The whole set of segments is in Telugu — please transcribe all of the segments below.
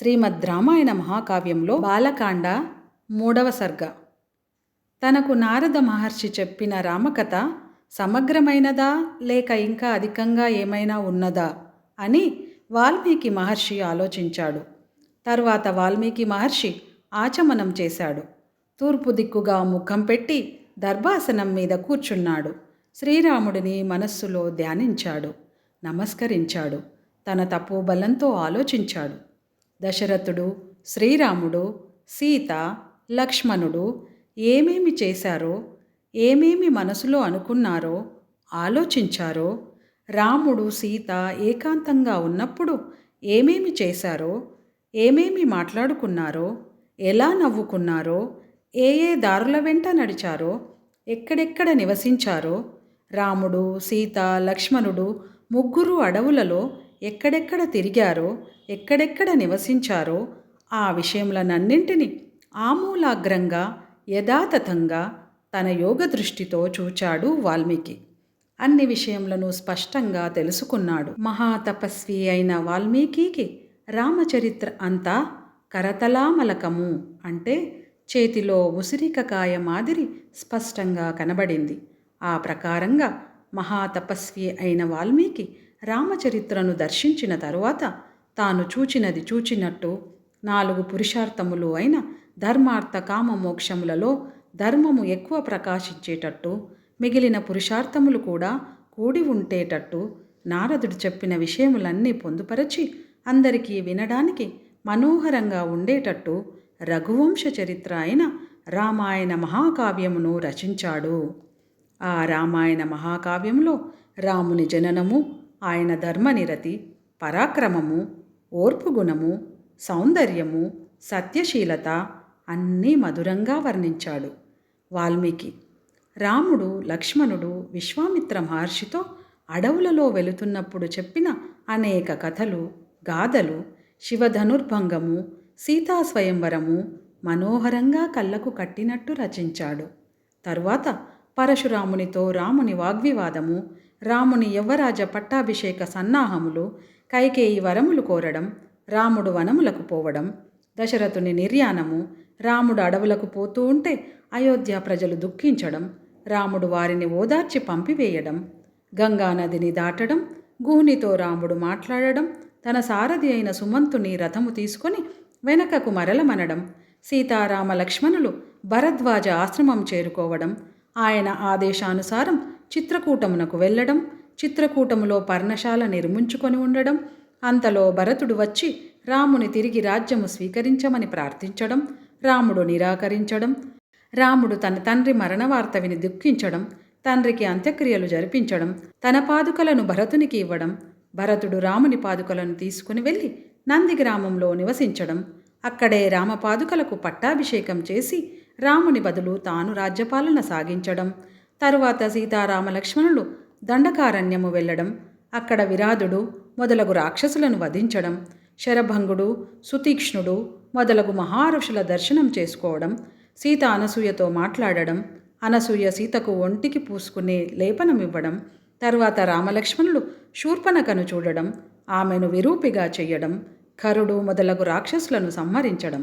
శ్రీమద్ రామాయణ మహాకావ్యంలో బాలకాండ మూడవ సర్గ. తనకు నారద మహర్షి చెప్పిన రామకథ సమగ్రమైనదా లేక ఇంకా అధికంగా ఏమైనా ఉన్నదా అని వాల్మీకి మహర్షి ఆలోచించాడు. తర్వాత వాల్మీకి మహర్షి ఆచమనం చేశాడు. తూర్పు దిక్కుగా ముఖం పెట్టి దర్భాసనం మీద కూర్చున్నాడు. శ్రీరాముడిని మనస్సులో ధ్యానించాడు. నమస్కరించాడు. తన తపోబలంతో ఆలోచించాడు. దశరథుడు శ్రీరాముడు సీత లక్ష్మణుడు ఏమేమి చేశారో ఏమేమి మనసులో అనుకున్నారో ఆలోచించారో రాముడు సీత ఏకాంతంగా ఉన్నప్పుడు ఏమేమి చేశారో ఏమేమి మాట్లాడుకున్నారో ఎలా నవ్వుకున్నారో ఏ ఏ దారుల వెంట నడిచారో ఎక్కడెక్కడ నివసించారో రాముడు సీత లక్ష్మణుడు ముగ్గురు అడవులలో ఎక్కడెక్కడ తిరిగారో ఎక్కడెక్కడ నివసించారో ఆ విషయములనన్నింటినీ ఆమూలాగ్రంగా యథాతథంగా తన యోగ దృష్టితో చూచాడు వాల్మీకి. అన్ని విషయములను స్పష్టంగా తెలుసుకున్నాడు. మహాతపస్వి అయిన వాల్మీకి రామచరిత్ర అంతా కరతలామలకము అంటే చేతిలో ఉసిరికకాయ మాదిరి స్పష్టంగా కనబడింది. ఆ ప్రకారంగా మహాతపస్వి అయిన వాల్మీకి రామచరిత్రను దర్శించిన తరువాత తాను చూచినది చూచినట్టు నాలుగు పురుషార్థములు అయిన ధర్మార్థ కామ మోక్షములలో ధర్మము ఎక్కువ ప్రకాశించేటట్టు మిగిలిన పురుషార్థములు కూడా కూడి ఉండేటట్టు నారదుడు చెప్పిన విషయములన్నీ పొందుపరచి అందరికీ వినడానికి మనోహరంగా ఉండేటట్టు రఘువంశ చరిత్ర అయిన రామాయణ మహాకావ్యమును రచించాడు. ఆ రామాయణ మహాకావ్యంలో రాముని జననము ఆయన ధర్మనిరతి పరాక్రమము ఓర్పుగుణము సౌందర్యము సత్యశీలత అన్నీ మధురంగా వర్ణించాడు. వాల్మీకి రాముడు లక్ష్మణుడు విశ్వామిత్ర మహర్షితో అడవులలో వెళుతున్నప్పుడు చెప్పిన అనేక కథలు గాథలు శివధనుర్భంగము సీతా స్వయంవరము మనోహరంగా కళ్ళకు కట్టినట్టు రచించాడు. తరువాత పరశురామునితో రాముని వాగ్వివాదము రాముని యవ్వరాజ పట్టాభిషేక సన్నాహములు కైకేయి వరములు కోరడం రాముడు వనములకు పోవడం దశరథుని నిర్యాణము రాముడు అడవులకు పోతూ ఉంటే అయోధ్య ప్రజలు దుఃఖించడం రాముడు వారిని ఓదార్చి పంపివేయడం గంగానదిని దాటడం గూనితో రాముడు మాట్లాడడం తన సారథి అయిన సుమంతుని రథము తీసుకొని వెనకకు మరలమనడం సీతారామ లక్ష్మణులు భరద్వాజ ఆశ్రమం చేరుకోవడం ఆయన ఆదేశానుసారం చిత్రకూటమునకు వెళ్ళడం చిత్రకూటములో పర్ణశాల నిర్మించుకొని ఉండడం అంతలో భరతుడు వచ్చి రాముని తిరిగి రాజ్యము స్వీకరించమని ప్రార్థించడం రాముడు నిరాకరించడం రాముడు తన తండ్రి మరణ వార్త విని దుఃఖించడం తండ్రికి అంత్యక్రియలు జరిపించడం తన పాదుకలను భరతునికి ఇవ్వడం భరతుడు రాముని పాదుకలను తీసుకుని వెళ్ళి నంది గ్రామంలో నివసించడం అక్కడే రామపాదుకలకు పట్టాభిషేకం చేసి రాముని బదులు తాను రాజ్యపాలన సాగించడం తరువాత సీతారామ లక్ష్మణులు దండకారణ్యము వెళ్ళడం అక్కడ విరాధుడు మొదలగు రాక్షసులను వధించడం శరభంగుడు సుతీక్ష్ణుడు మొదలగు మహారుషుల దర్శనం చేసుకోవడం సీత అనసూయతో మాట్లాడడం అనసూయ సీతకు ఒంటికి పూసుకునే లేపనం ఇవ్వడం తర్వాత రామలక్ష్మణులు శూర్పణకను చూడడం ఆమెను విరూపిగా చెయ్యడం కరుడు మొదలగు రాక్షసులను సంహరించడం.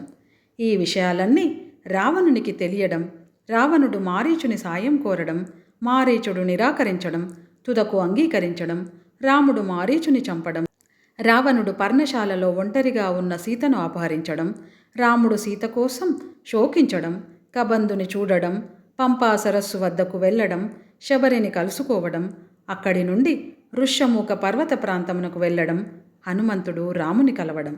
ఈ విషయాలన్నీ రావణునికి తెలియడం రావణుడు మారీచుని సాయం కోరడం మారీచుడు నిరాకరించడం తుదకు అంగీకరించడం రాముడు మారీచుని చంపడం రావణుడు పర్ణశాలలో ఒంటరిగా ఉన్న సీతను అపహరించడం రాముడు సీత కోసం శోకించడం కబందుని చూడడం పంపా సరస్సు వద్దకు వెళ్ళడం శబరిని కలుసుకోవడం అక్కడి నుండి ఋష్యమూక పర్వత ప్రాంతమునకు వెళ్ళడం హనుమంతుడు రాముని కలవడం.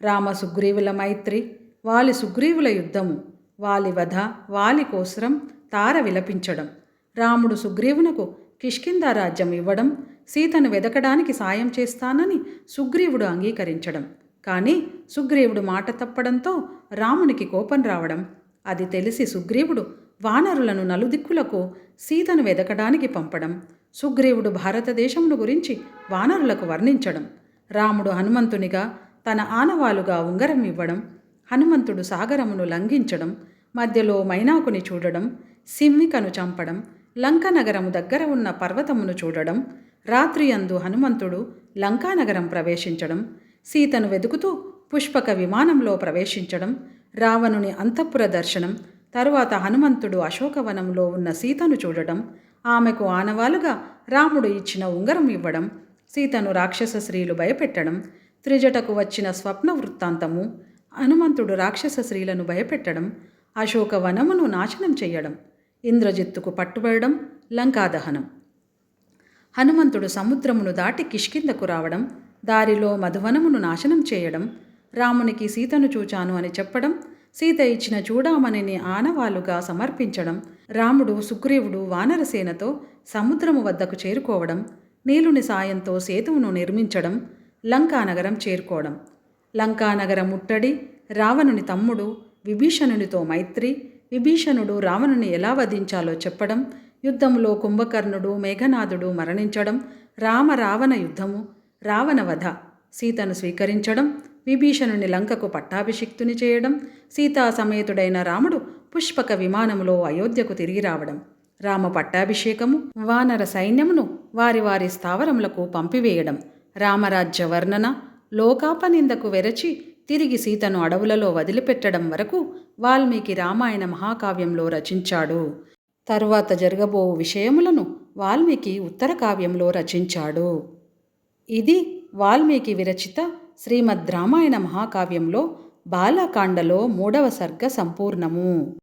రామ సుగ్రీవుల మైత్రి వాలి సుగ్రీవుల యుద్ధము. వాలి వధ వాలి కోసరం తార విలపించడం. రాముడు సుగ్రీవునకు కిష్కింద రాజ్యం ఇవ్వడం సీతను వెదకడానికి సాయం చేస్తానని సుగ్రీవుడు అంగీకరించడం. కానీ సుగ్రీవుడు మాట తప్పడంతో రామునికి కోపం రావడం. అది తెలిసి సుగ్రీవుడు వానరులను నలుదిక్కులకు సీతను వెదకడానికి పంపడం. సుగ్రీవుడు భారతదేశమును గురించి వానరులకు వర్ణించడం. రాముడు హనుమంతునిగా తన ఆనవాలుగా ఉంగరం ఇవ్వడం. హనుమంతుడు సాగరమును లంఘించడం మధ్యలో మైనాకుని చూడడం సిమ్మికను చంపడం లంకానగరము దగ్గర ఉన్న పర్వతమును చూడడం రాత్రి అందు హనుమంతుడు లంకానగరం ప్రవేశించడం సీతను వెతుకుతూ పుష్పక విమానంలో ప్రవేశించడం రావణుని అంతఃపుర దర్శనం తరువాత హనుమంతుడు అశోకవనంలో ఉన్న సీతను చూడడం ఆమెకు ఆనవాలుగా రాముడు ఇచ్చిన ఉంగరం ఇవ్వడం సీతను రాక్షస స్త్రీలు భయపెట్టడం త్రిజటకు వచ్చిన స్వప్న వృత్తాంతము హనుమంతుడు రాక్షస స్త్రీలను భయపెట్టడం అశోక వనమును నాశనం చేయడం ఇంద్రజిత్తుకు పట్టుబడడం లంకాదహనం. హనుమంతుడు సముద్రమును దాటి కిష్కిందకు రావడం దారిలో మధువనమును నాశనం చేయడం రామునికి సీతను చూచాను అని చెప్పడం సీత ఇచ్చిన చూడామణిని ఆనవాలుగా సమర్పించడం రాముడు సుగ్రీవుడు వానరసేనతో సముద్రము వద్దకు చేరుకోవడం నీలుని సాయంతో సేతువును నిర్మించడం లంకానగరం చేరుకోవడం. లంకానగర ముట్టడి రావణుని తమ్ముడు విభీషణునితో మైత్రి విభీషణుడు రావణుని ఎలా వధించాలో చెప్పడం యుద్ధంలో కుంభకర్ణుడు మేఘనాథుడు మరణించడం రామ రావణ యుద్ధము రావణ వధ సీతను స్వీకరించడం విభీషణుని లంకకు పట్టాభిషిక్తుని చేయడం సీతా సమేతుడైన రాముడు పుష్పక విమానములో అయోధ్యకు తిరిగి రావడం రామ పట్టాభిషేకము వానర సైన్యమును వారి వారి స్థావరములకు పంపివేయడం రామరాజ్య వర్ణన లోకాపనిందకు వెరచి తిరిగి సీతను అడవులలో వదిలిపెట్టడం వరకు వాల్మీకి రామాయణ మహాకావ్యంలో రచించాడు. తరువాత జరగబో విషయములను వాల్మీకి ఉత్తర కావ్యంలో రచించాడు. ఇది వాల్మీకి విరచిత శ్రీమద్ రామాయణ మహాకావ్యంలో బాలకాండలో మూడవ సర్గ సంపూర్ణము.